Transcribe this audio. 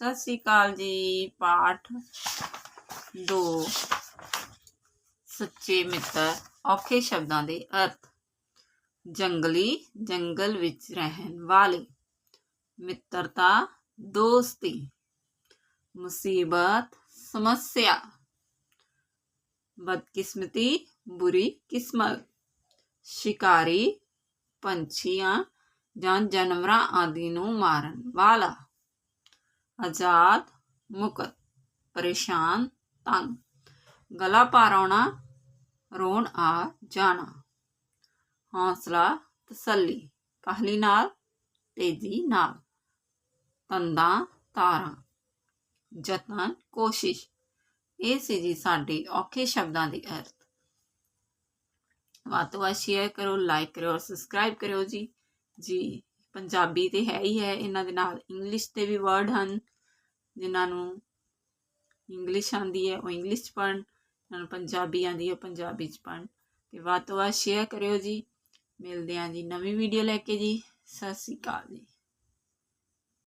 ਸਤਿ ਸ੍ਰੀ ਅਕਾਲ ਜੀ, ਪਾਠ 2 ਸੱਚੇ ਮਿੱਤਰ, ਔਖੇ ਸ਼ਬਦਾਂ ਦੇ ਅਰਥ। ਜੰਗਲੀ ਜੰਗਲ ਵਿੱਚ ਰਹਿਣ ਵਾਲੇ ਮਿੱਤਰਤਾ, ਦੋਸਤੀ, ਮੁਸੀਬਤ, ਸਮੱਸਿਆ, ਬਦਕਿਸਮਤੀ, ਬੁਰੀ ਕਿਸਮਤ, ਸ਼ਿਕਾਰੀ, ਪੰਛੀਆਂ ਜਾਂ ਜਾਨਵਰਾਂ ਆਦਿ ਨੂੰ ਮਾਰਨ ਵਾਲਾ ਆਜ਼ਾਦ, ਮੁਕਤ, ਪਰੇਸ਼ਾਨ, ਤੰਗ। ਗਲਾ ਪਾਰ ਆਉਣਾ, ਰੋਣ ਆ ਜਾਣਾ। ਹੌਸਲਾ ਤਸੱਲੀ, ਕਾਹਲੀ ਨਾਲ, ਤੇਜ਼ੀ ਨਾਲ। ਤੰਦਾਂ ਤਾਰਾਂ, ਯਤਨ, ਕੋਸ਼ਿਸ਼। ਇਹ ਸੀ ਜੀ ਸਾਡੇ ਔਖੇ ਸ਼ਬਦਾਂ ਦੇ ਅਰਥ। ਵੱਧ ਤੋਂ ਵੱਧ ਸ਼ੇਅਰ ਕਰੋ ਲਾਈਕ ਕਰੋ ਔਰ ਸਬਸਕ੍ਰਾਈਬ ਕਰੋ ਜੀ। ਜੀ। ਪੰਜਾਬੀ ਤੇ ਹੈ ਹੀ ਹੈ, ਇਹਨਾਂ ਦੇ ਨਾਲ ਇੰਗਲਿਸ਼ ਦੇ ਵੀ ਵਰਡ ਹਨ, ਜਿਨ੍ਹਾਂ ਨੂੰ ਇੰਗਲਿਸ਼ ਆਂਦੀ ਹੈ, ਉਹ ਇੰਗਲਿਸ਼ ਚ ਪੜ੍ਹਨ ਜਿਹਨਾਂ ਨੂੰ ਪੰਜਾਬੀ ਆਂਦੀ ਹੈ, ਉਹ ਪੰਜਾਬੀ ਚ ਪੜ੍ਹਨ। ਤੇ ਵੱਧ ਤੋਂ ਵੱਧ ਸ਼ੇਅਰ ਕਰਿਓ ਜੀ। ਮਿਲਦੇ ਹਾਂ ਜੀ ਨਵੀਂ ਵੀਡੀਓ ਲੈ ਕੇ ਜੀ। ਸਤਿ ਸ਼੍ਰੀ ਅਕਾਲ ਜੀ।